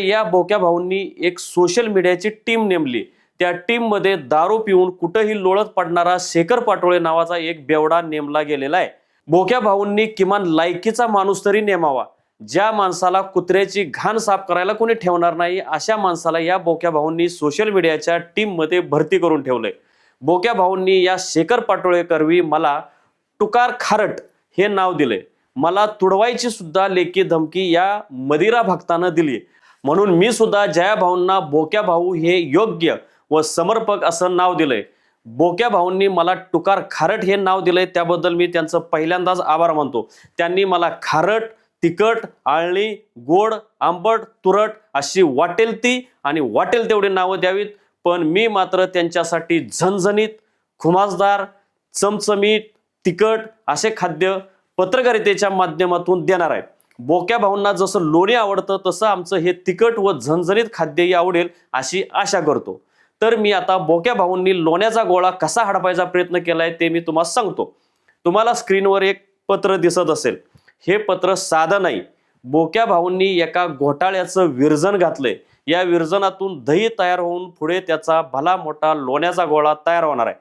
या बोक्या भाऊंनी एक social मीडियाची team नेमली. त्या टीममध्ये दारू पिऊन कुठंही लोळत पडणारा शेखर पाटोळे नावाचा एक बेवडा नेमला गेलेला आहे. बोक्या भाऊंनी किमान लायकीचा माणूस तरी नेमावा. ज्या माणसाला कुत्र्याची घाण साफ करायला कोणी ठेवणार नाही अशा माणसाला या बोक्या भाऊंनी सोशल मीडियाच्या टीममध्ये भरती करून ठेवलंय. बोक्या भाऊंनी या शेखर पाटोळे करवी मला टुकार खारट हे नाव दिले मला तुडवायची सुद्धा लेखी धमकी या मदिरा भक्तानं दिली म्हणून मी सुद्धा जया भाऊंना बोक्या भाऊ हे योग्य व समर्पक असं नाव दिलंय. बोक्या भाऊंनी मला टुकार खारट हे नाव दिलंय त्याबद्दल मी त्यांचं पहिल्यांदाच आभार मानतो. त्यांनी मला खारट तिखट आळणी गोड आंबट तुरट अशी वाटेल ती आणि वाटेल तेवढी नावं द्यावीत. पण मी मात्र त्यांच्यासाठी झणझणीत खुमासदार चमचमीत तिखट असे खाद्य पत्रकारितेच्या माध्यमातून देणार आहे. बोक्या भाऊंना जसं लोणी आवडतं तसं आमचं हे तिखट व झणझणीत खाद्यही आवडेल अशी आशा करतो. तर मी आता बोक्या भाऊंनी लोण्याचा गोळा कसा हडपायचा प्रयत्न केलाय ते मी तुम्हाला सांगतो. तुम्हाला स्क्रीनवर एक पत्र दिसत असेल. हे पत्र साधं नाही. बोक्या भाऊंनी एका घोटाळ्याचं विरजन घातलंय. या विरजनातून दही तयार होऊन पुढे त्याचा भला मोठा लोण्याचा गोळा तयार होणार आहे.